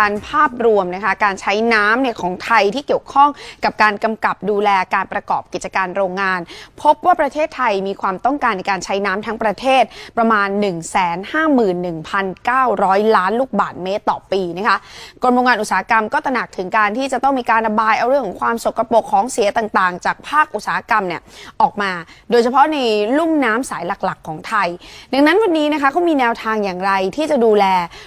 การณ์ภาพรวมนะคะการใช้น้ำเนี่ยของไทยที่เกี่ยวข้องกับการกำกับดูแลการประกอบกิจการโรงงาน พบว่าประเทศไทยมีความต้องการในการใช้น้ำทั้งประเทศประมาณ 151,900 ล้านลูกบาศก์เมตรต่อปีนะคะกรมโรงงานอุตสาหกรรมก็ตระหนักถึงการที่จะต้องมีการระบายเอาเรื่องของความสกปรกของเสียต่างๆ จากภาคอุตสาหกรรมเนี่ยออกมา โดยเฉพาะในลุ่มน้ำสายหลักๆ ของไทย ดังนั้นวันนี้นะคะเขามีแนวทางอย่างไรที่จะดูแล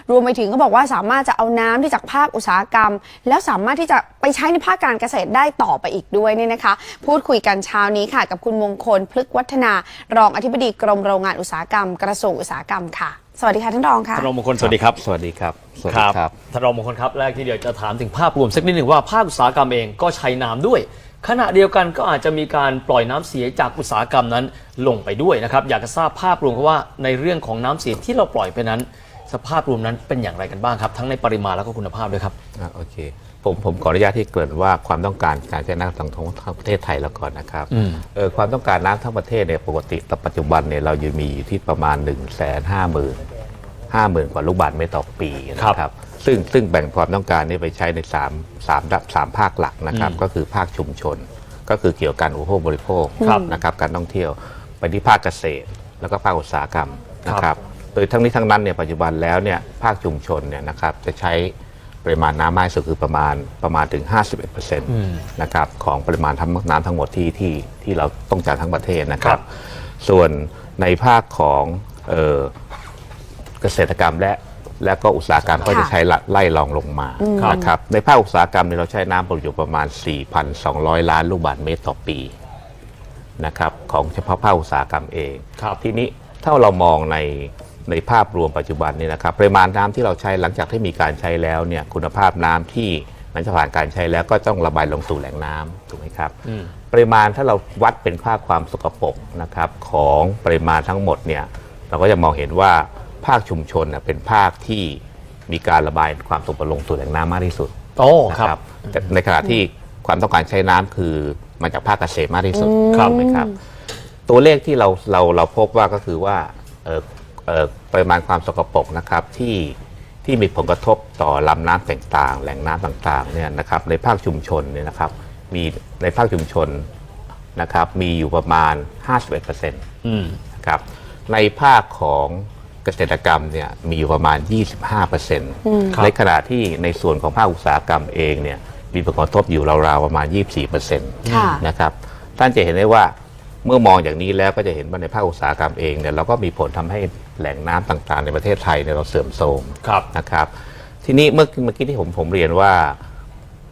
รวมไปถึงเขาบอกว่าสามารถจะเอาน้ำที่จากภาคอุตสาหกรรม แล้วสามารถที่จะไปใช้ในภาคการเกษตรได้ต่อไปอีกด้วยเนี่ยนะคะ พูดคุยกันเช้านี้ค่ะ กับคุณมงคลพลึกวัฒนารองอธิบดีกรมโรงงานอุตสาหกรรม กระทรวงอุตสาหกรรมค่ะ สวัสดีค่ะท่านรองค่ะ ท่านรองมงคลสวัสดีครับสวัสดีครับสวัสคดีรับครับท่านรองมงคลครับแรกที่เดียวจะถามถึงภาพรวมสักนิดหนึ่งว่าภาคอุตสาหกรรมเองก็ใช้น้ำด้วยขณะเดียวกันก็อาจจะมีการปล่อยน้ำเสียจากอุตสาหกรรมนั้นลงไปด้วยนะครับ อยากจะทราบภาพรวมครับว่าในเรื่องของน้ำเสียที่เราปล่อยไปนั้น สภาพรวมนั้นเป็นอย่างไรกันบ้างครับ ทั้งในปริมาณแล้วก็คุณภาพด้วยครับ อะโอเคผมผมขออนุญาตที่เกริ่นว่าความต้องการการใช้น้ำทั้งทั้งประเทศไทยแล้วก่อนนะครับอืม เออความต้องการน้ำทั้งประเทศเนี่ยปกติตอนปัจจุบันเนี่ยเราอยู่มีอยู่ที่ประมาณ1 5 0 0 0 0 5 0,000กว่าลูกบาศก์เมตรต่อปีนะครับซึ่งซึ่งแบ่งความต้องการนี้ไปใช้ใน3 3ดับสามภาคหลักนะครับอืมก็คือภาคชุมชน ก็คือเกี่ยวกับการอุปโภคบริโภคครับ นะครับการท่องเที่ยวไปที่ภาคเกษตร แล้วก็ภาคอุตสาหกรรมนะคครัรับบ โดยทั้งนี้ทั้งนั้นเนี่ยปัจจุบันแล้วเนี่ยภาคชุมชนเนี่ยนะครับจะใช้ปริมาณน้ำมากที่สุดคือประมาณประมาณถึง 51%นะครับของปริมาณทั้งน้ำทั้งหมดที่ที่ที่เราต้องการทั้งประเทศนะคครัรับบส่วนในภาคของเอ่อเกษตรกรรมและและก็อุตสาหกรรมก็จะใช้ละไล่รองลงมานะครับในภาคอุตสาหกรรมเนี่ยเราใช้น้ำประโยชน์ประมาณ 4,200 ล้านลูกบาศก์เมตรต่อปีนะครับของเฉพาะภาคอุตสาหกรรมเองครับทีนี้ถ้าเรามองใน ในภาพรวมปัจจุบันนี้นะครับปริมาณน้ำที่เราใช้หลังจากที่มีการใช้แล้วเนี่ยคุณภาพน้ำที่หลังจากผ่านการใช้แล้วก็ต้องระบายลงสู่แหล่งน้ำถูกไหมครับปริมาณถ้าเราวัดเป็นค่าความสกปรกนะครับของปริมาณทั้งหมดเนี่ยเราก็จะมองเห็นว่าภาคชุมชนน่ะเป็นภาคที่มีการระบายความสกปรกลงสู่แหล่งน้ำมากที่สุดโอ้นะคครับรับแต่ในขณะที่ความต้องการใช้น้ำคือมาจากภาคเกษตรมากที่สุดครับถูกไหมครับ ตัวเลขที่เราเราเราพบว่าก็คือว่าเอ่อเอ่อ ปริมาณความสกปรกนะครับที่ที่มีผลกระทบต่อลำน้ำต่างๆ แหล่งน้ำต่างๆเนี่ยนะครับในภาคชุมชนเนี่ยนะครับมีในภาคชุมชนนะครับมีอยู่ประมาณ 51%นอืมะครับในภาคของเกษตรกรรมเนี่ยมีอยู่ประมาณ 25%ในขณะที่ในส่วนของภาคอุตสาหกรรมเองเนี่ยมีผลกระทบอยู่ราวๆประมาณ 24%ค่ะนะครับท่านจะเห็นได้ว่าเมื่อมองอย่างนี้แล้วก็จะเห็นว่าในภาคอุตสาหกรรมเองเนี่ยเราก็มีผลทำให้ แหล่งน้ำต่างๆ ในประเทศไทยเนี่ยเราเสื่อมโทรมครับนะครับ ทีนี้เมื่อเมื่อกี้ที่ผมผมเรียนว่า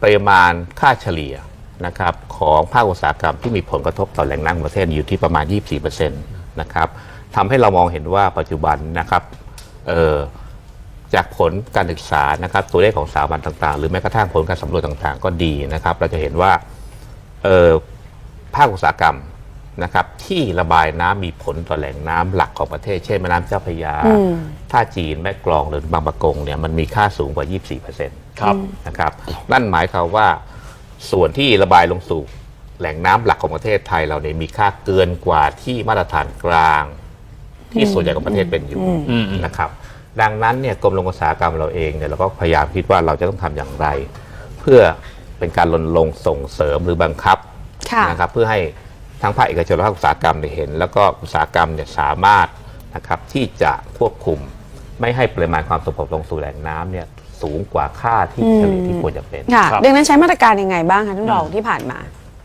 ปริมาณค่าเฉลี่ยนะครับของภาคอุตสาหกรรมที่มีผลกระทบต่อแหล่งน้ำของประเทศอยู่ที่ประมาณ 24%นะครับทำให้เรามองเห็นว่าปัจจุบันนะครับเอ่อจากผลการศึกษานะครับตัวเลขของสถาบันต่างๆ หรือแม้กระทั่งผลการสำรวจต่างๆ ก็ดีนะครับ เราจะเห็นว่าเอ่อภาคอุตสาหกรรม นะครับที่ระบายน้ำมีผลต่อแหล่งน้ำหลักของประเทศ เช่นแม่น้ำเจ้าพระยา ท่าจีนแม่กลองหรือบางปะกงเนี่ยมันมีค่าสูงกว่า 24%ครับนะครับนั่นหมายความว่าส่วนที่ระบายลงสู่แหล่งน้ำหลักของประเทศไทยเราเนี่ยมีค่าเกินกว่าที่มาตรฐานกลาง ที่ส่วนใหญ่ของประเทศเป็นอยู่อืมนะครับ ดังนั้นเนี่ยกรมโรงอุตสาหกรรมเราเองเนี่ยเราก็พยายามคิดว่าเราจะต้องทำอย่างไร เพื่อเป็นการรณรงค์ส่งเสริมหรือบังคับค่ะนะครับเพื่อให้ ทั้งภาคเอกชนและภาคอุตสาหกรรมได้เห็น แล้วก็อุตสาหกรรมเนี่ยสามารถนะครับที่จะควบคุมไม่ให้ปริมาณความสกปรกลงสู่แหล่งน้ำเนี่ยสูงกว่าค่าที่เฉลี่ยที่ควรจะเป็นค่ะครับดังนั้นใช้มาตรการยังไงบ้างคะท่านรองที่ผ่านมา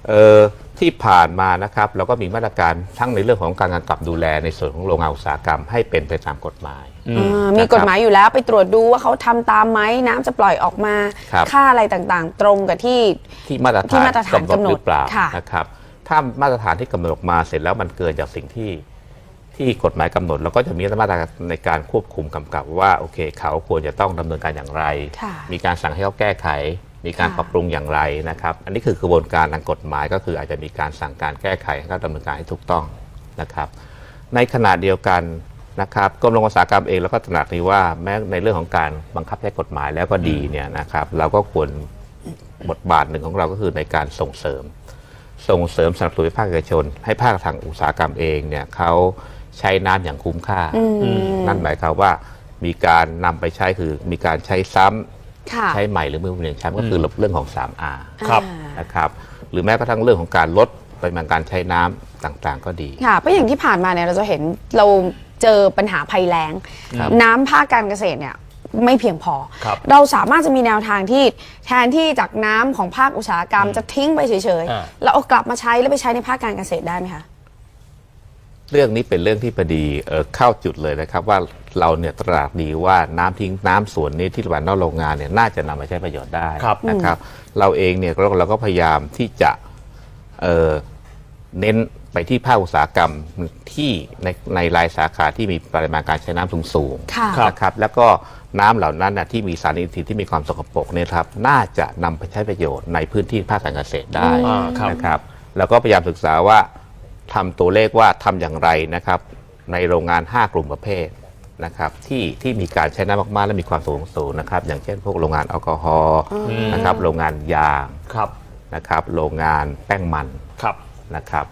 เออที่ผ่านมานะครับเราก็มีมาตรการทั้งในเรื่องของการกำกับดูแลในส่วนของโรงงานอุตสาหกรรมให้เป็นไปตามกฎหมายอ่ามีกฎหมายอยู่แล้วไปตรวจดูว่าเขาทำตามไหมน้ำจะปล่อยออกมาครับค่าอะไรต่างๆ ตรงกับที่ที่มาตรที่ฐานมาตรฐานกำหนดหรือเปล่าค่ะนะครับ ถ้ามาตรฐานที่กำหนดออกมาเสร็จแล้วมันเกินจากสิ่งที่ที่กฎหมายกำหนดเราก็จะมีมาตรการในการควบคุมกำกับว่าโอเค เขาควรจะต้องดำเนินการอย่างไรค่ะมีการสั่งให้เขาแก้ไข มีการค่ะปรับปรุงอย่างไรนะครับ อันนี้คือกระบวนการทางกฎหมายก็คืออาจจะมีการสั่งการแก้ไขให้เขาดำเนินการให้ถูกต้องนะครับ ในขณะเดียวกันนะครับกรมโรงงานอุตสาหกรรมเองแล้วก็ตระหนักดีว่าแม้ในเรื่องของการบังคับใช้กฎหมายแล้วก็ดีเนี่ยนะครับ เราก็ควรบทบาทหนึ่งของเราก็คือในการส่งเสริม ส่งเสริมสนับสนุนให้ภาคเอกชน ให้ภาคทางอุตสาหกรรมเองเนี่ยเขาใช้น้ำอย่างคุ้มค่า นั่นหมายความว่ามีการนำไปใช้คือมีการใช้ซ้ำค่ะใช้ใหม่หรือมือเปลี่ยนใช้ก็คือเรื่องของ 3R ครับ อ่า นะครับหรือแม้กระทั่งเรื่องของการลดปริมาณการใช้น้ำต่างๆ ก็ดี ค่ะเพราะอย่างที่ผ่านมาเนี่ยเราจะเห็นเราเจอปัญหาภัยแล้ง ครับน้ำภาคการเกษตรเนี่ย ไม่เพียงพอ ครับเราสามารถจะมีแนวทางที่แทนที่จากน้ำของภาคอุตสาหกรรมจะทิ้งไปเฉยอ่า ๆ แล้วเอากลับมาใช้แล้วไปใช้ในภาคการเกษตรได้ไหมคะ เรื่องนี้เป็นเรื่องที่พอดีเอ่อเข้าจุดเลยนะครับ ว่าเราเนี่ยตระหนักดีว่าน้ำทิ้งน้ำส่วนนี้ที่ระบายนอกโรงงานเนี่ยน่าจะนำมาใช้ประโยชน์ได้ครับ นะครับ เราเองเนี่ยเราเราก็พยายามที่จะเอ่อเน้นไปที่ภาคอุตสาหกรรมที่ในในรายสาขาที่มีปริมาณการใช้น้ำสูงสูงๆค่ะ นะครับแล้วก็ น้ำเหล่านั้นนะที่มีสารอินทรีย์ที่มีความสกปรกเนี่ยครับน่าจะนำไปใช้ประโยชน์ในพื้นที่ภาคการเกษตรได้อ่าครับนะครับแล้วก็พยายามศึกษาว่าทำตัวเลขว่าทำอย่างไรนะครับในโรงงาน 5 กลุ่มประเภทนะครับที่ที่มีการใช้น้ำมากๆ และมีความสูงสูงนะครับ อย่างเช่นพวกโรงงานแอลกอฮอล์นะครับโรงงานยางครับนะครับโรงงานแป้งมันครับนะครับ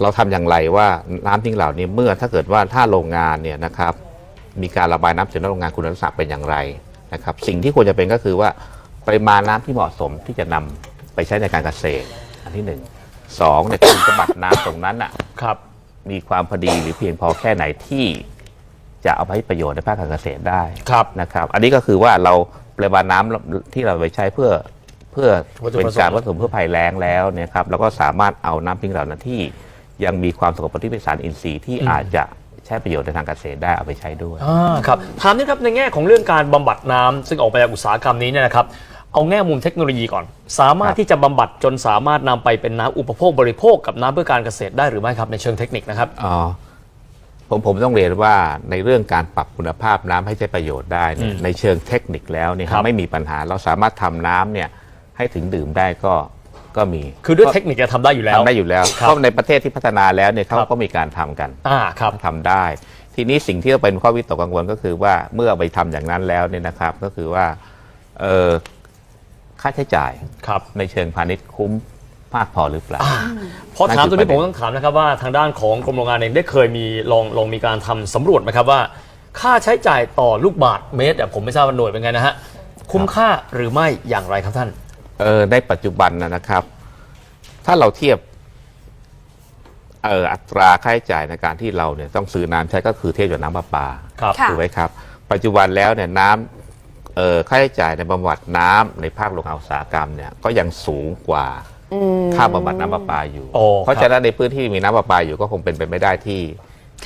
เราทำอย่างไรว่าน้ำทิ้งเหล่านี้เมื่อถ้าเกิดว่าถ้าโรงงานเนี่ยนะครับ มีการระบายน้ำเสียนอกโรงงานคุณลักษณะเป็นอย่างไรนะครับ สิ่งที่ควรจะเป็นก็คือว่าปริมาณน้ำที่เหมาะสมที่จะนำไปใช้ในการเกษตร อันที่หนึ่งสองเนี่ยคุณสมบัติน้ำตรงนั้นอะครับ มีความพอดีหรือเพียงพอแค่ไหนที่จะเอาไปให้ประโยชน์ในภาคการเกษตรได้ครับนะครับ อันนี้ก็คือว่าเราปริมาณน้ำที่เราไปใช้เพื่อเพื่อวัตถุเป็นประสงค์การวัตถุเพื่อภัยแล้งแล้วเนี่ยครับเราก็สามารถเอาน้ำทิ้งเหล่านั้นที่ยังมีความสกปรกที่เป็นสารอินทรีย์ที่อาจจะ ใช้ประโยชน์ในทางเกษตรได้เอาไปใช้ด้วย อ่าครับถามนิดครับในแง่ของเรื่องการบำบัดน้ำซึ่งออกมาจากอุตสาหกรรมนี้เนี่ยนะครับเอาแง่มุมเทคโนโลยีก่อน สามารถครับ ที่จะบำบัดจนสามารถนำไปเป็นน้ำอุปโภคบริโภคกับน้ำเพื่อการเกษตรได้หรือไม่ครับในเชิงเทคนิคนะครับ อ๋อผมผมต้องเรียนว่าในเรื่องการปรับคุณภาพน้ำให้ใช้ประโยชน์ได้เนี่ยอืมในเชิงเทคนิคแล้วเนี่ยครับ ไม่มีปัญหาเราสามารถทำน้ำเนี่ยให้ถึงดื่มได้ก็ ก็มีคือด้วยเทคนิคจะทำได้อยู่แล้ว ทำได้อยู่แล้วครับ เพราะในประเทศที่พัฒนาแล้วเนี่ยเขาครับก็มีการทำกัน อ่าครับ ทำได้ ทีนี้สิ่งที่เป็นข้อวิตกกังวลก็คือว่าเมื่อเอาไปทำอย่างนั้นแล้วเนี่ยนะครับ ก็คือว่าเออค่าใช้จ่ายครับ ในเชิงพาณิชย์คุ้มมากพอหรือเปล่า พอถามตรงนี้นั่นคือประเด็นผมต้องถามนะครับว่าทางด้านของกรมโรงงานเองได้เคยมีลองลองมีการทำสำรวจไหมครับว่า ค่าใช้จ่ายต่อลูกบาทเมตรแต่ผมไม่ทราบว่าหน่วยเป็นไงนะฮะคุ้มค่าหรือไม่อย่างไรครับท่าน เออในปัจจุบันนะนะครับ ถ้าเราเทียบเอออัตราค่าใช้จ่ายในการที่เราเนี่ยต้องซื้อน้ำใช้ก็คือเทียบกับน้ำประปาครับค่ะ ถูกไหมครับ ปัจจุบันแล้วเนี่ยน้ำเอ่อค่าใช้จ่ายในบำบัดน้ำในภาคโรงงานอุตสาหกรรมเนี่ยก็ยังสูงกว่าค่าบำบัดน้ำประปาอยู่ โอ้เพราะครับ ฉะนั้นในพื้นที่มีน้ำประปาอยู่ก็คงเป็นไปไม่ได้ที่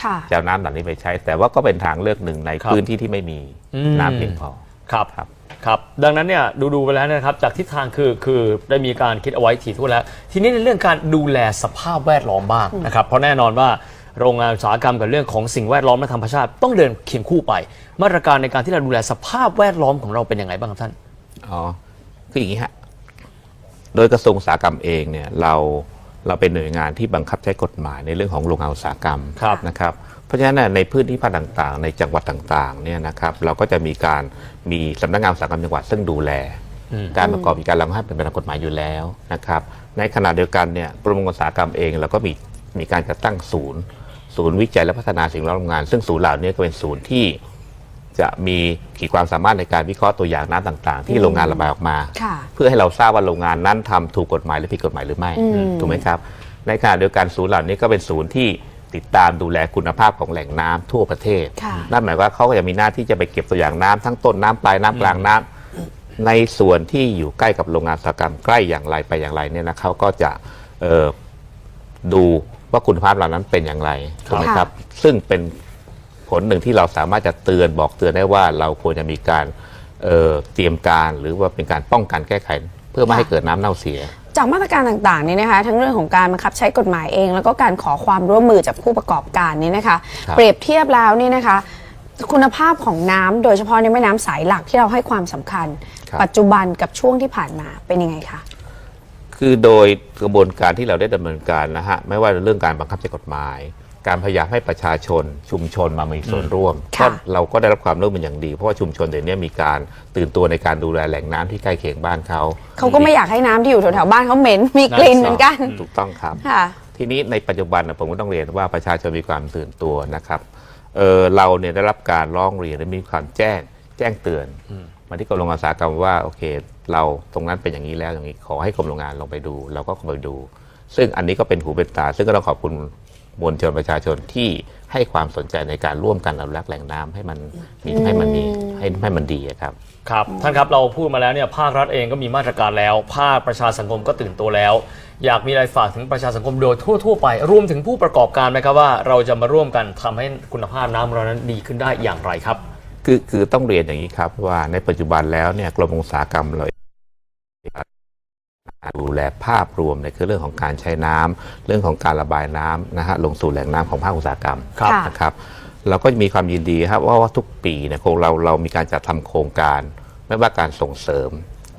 ค่ะ จะเอาน้ำเหล่านี้ไปใช้ แต่ว่าก็เป็นทางเลือกหนึ่งในครับพื้นที่ที่ไม่มีอืม น้ำเพียงพอ ครับ ครับ ครับดังนั้นเนี่ยดูดูๆไปแล้วนะครับจากทิศทางคือคือได้มีการคิดเอาไว้ถี่ถ้วนแล้ว ทีนี้ในเรื่องการดูแลสภาพแวดล้อมบ้างนะครับเพราะแน่นอนว่าโรงงานอุตสาหกรรมกับเรื่องของสิ่งแวดล้อมและธรรมชาติ ต้องเดินเคียงคู่ไป มาตรการในการที่เราดูแลสภาพแวดล้อมของเราเป็นยังไงบ้างครับท่านอ๋อคืออย่างนี้ฮะโดยกระทรวงอุตสาหกรรมเองเนี่ยเราเราเป็นหน่วยงานที่บังคับใช้กฎหมายในเรื่องของโรงงานอุตสาหกรรมครับนะครับ เพราะฉะนั้นเนยในพื้นที่ภาคต่างๆ ในจังหวัดต่างๆเนี่ยนะครับเราก็จะมีการมีสำนักงานอุตสาหกรรมจังหวัดซึ่งดูแล การประกอบกิจการเราให้เป็นไปตามกฎหมายอยู่แล้วนะครับในขณะเดียวกันเนี่ยกรมอุตสาหกรรมเองเราก็มีมีการจัดตั้งศูนย์ ศูนย์วิจัยและพัฒนาสิ่งแวดล้อมโรงงาน ซึ่งศูนย์เหล่านี้ก็เป็นศูนย์ที่จะมีขีดความสามารถในการวิเคราะห์ตัวอย่างน้ำต่างๆ ที่โรงงานระบายออกมาค่ะเพื่อให้เราทราบว่าโรงงานนั้นทำถูกกฎหมายหรือผิดกฎหมายหรือไม่อืมถูกไหมครับ ในขณะเดียวกันศูนย์เหล่านี้ก็เป็นศูนย์ที่ ติดตามดูแลคุณภาพของแหล่งน้ำทั่วประเทศ ค่ะ นั่นหมายว่าเขาก็จะมีหน้าที่จะไปเก็บตัวอย่างน้ำทั้งต้นน้ำปลายน้ำกลางน้ำในส่วนที่อยู่ใกล้กับโรงงานอุตสาหกรรมใกล้อย่างไรไปอย่างไรเนี่ยนะเขาก็จะเอ่อดูว่าคุณภาพเหล่านั้นเป็นอย่างไรถูกไหมครับ ซึ่งเป็นผลหนึ่งที่เราสามารถจะเตือนบอกเตือนได้ว่าเราควรจะมีการเอ่อเตรียมการหรือว่าเป็นการป้องกันแก้ไข เพื่อไม่ให้เกิดน้ำเน่าเสีย จากมาตรการต่างๆนี่นะคะทั้งเรื่องของการบังคับใช้กฎหมายเอง แล้วก็การขอความร่วมมือจากผู้ประกอบการนี่นะคะครับเปรียบเทียบแล้วนี่นะคะ คุณภาพของน้ำโดยเฉพาะในแม่น้ำสายหลักที่เราให้ความสำคัญครับปัจจุบันกับช่วงที่ผ่านมาเป็นยังไงคะคือโดยกระบวนการที่เราได้ดำเนินการนะฮะไม่ว่าเรื่องการบังคับใช้กฎหมาย การพยายามให้ประชาชนชุมชนมามีส่วนร่วมค่ะก็เราก็ได้รับความร่วมมืออย่างดี เพราะว่าชุมชนเดี๋ยวนี้มีการตื่นตัวในการดูแลแหล่งน้ำที่ใกล้เคียงบ้านเขาเขาก็ไม่อยากให้น้ำที่อยู่แถวๆบ้านเขาเหม็น มีกลิ่นเหมือนกัน ถูกต้องครับ ค่ะ ทีนี้ในปัจจุบันนะผมก็ต้องเรียนว่าประชาชนมีความตื่นตัวนะครับเออเราเนี่ยได้รับการร้องเรียนและมีความแจ้งแจ้งเตือนมาที่กรมโรงงานอุตสาหกรรมว่าโอเค เราตรงนั้นเป็นอย่างนี้แล้วอย่างนี้ขอให้กรมโรงงานลงไปดู เราก็ไปดู ซึ่งอันนี้ก็เป็นหูเป็นตา ซึ่งก็ต้องขอบคุณ มวลชนประชาชนที่ให้ความสนใจในการร่วมกันอนุรักษ์แหล่งน้ำให้มันมีให้มันมีให้ให้มันดีอะครับ ครับท่านครับเราพูดมาแล้วเนี่ยภาครัฐเองก็มีมาตรการแล้ว ภาคประชาสังคมก็ตื่นตัวแล้ว อยากมีอะไรฝากถึงประชาสังคมโดยทั่ว ๆ ไป รวมถึงผู้ประกอบการไหมครับว่าเราจะมาร่วมกันทำให้คุณภาพน้ำเรานั้นดีขึ้นได้อย่างไรครับ คือคือต้องเรียนอย่างนี้ครับว่าในปัจจุบันแล้วเนี่ยกรมอุตสาหกรรมเรา ดูแลภาพรวมในคือเรื่องของการใช้น้ำเรื่องของการระบายน้ำนะฮะลงสู่แหล่งน้ำของภาคอุตสาหกรรมครับค่ะนะครับเราก็มีความยินดีครับว่าว่าทุกปีเนี่ยคงเราเรามีการจัดทำโครงการ ไม่ว่าการส่งเสริม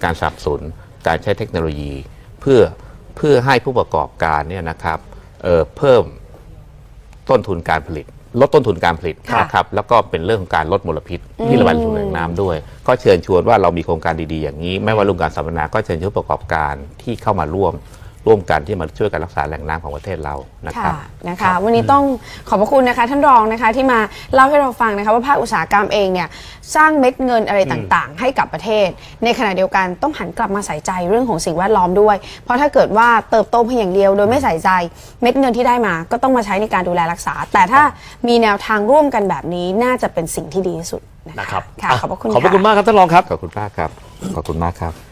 การสนับสนุนการใช้เทคโนโลยี เพื่อเพื่อให้ผู้ประกอบการเนี่ยนะครับเอ่อเพิ่มต้นทุนการผลิต ลดต้นทุนการผลิตค่ะนะครับแล้วก็เป็นเรื่องของการลดมลพิษ ที่ระบายลงสู่แหล่งน้ำด้วย ก็เชิญชวนว่าเรามีโครงการดีๆอย่างนี้ ไม่ว่าโรงการสัมมนาก็เชิญชวนผู้ประกอบการที่เข้ามาร่วม ร่วมกันที่มาช่วยกันรักษาแหล่งน้ำของประเทศเรานะครับ ค่ะนะคะ วันนี้ต้องขอบพระคุณนะคะ ท่านรองนะคะที่มาเล่าให้เราฟังนะคะว่าภาคอุตสาหกรรมเองเนี่ยสร้างเม็ดเงินอะไรต่างๆ ให้กับประเทศ ในขณะเดียวกันต้องหันกลับมาใส่ใจเรื่องของสิ่งแวดล้อมด้วย เพราะถ้าเกิดว่าเติบโตเพียงอย่างเดียวโดยไม่ใส่ใจเม็ดเงินที่ได้มา ก็ต้องมาใช้ในการดูแลรักษา แต่ถ้ามีแนวทางร่วมกันแบบนี้น่าจะเป็นสิ่งที่ดีที่สุดนะนะครับค่ะอะขอบพระคุณขอบพระคุณค่ะมากครับท่านรองครับ ขอบคุณมากครับ ขอบคุณมากครับ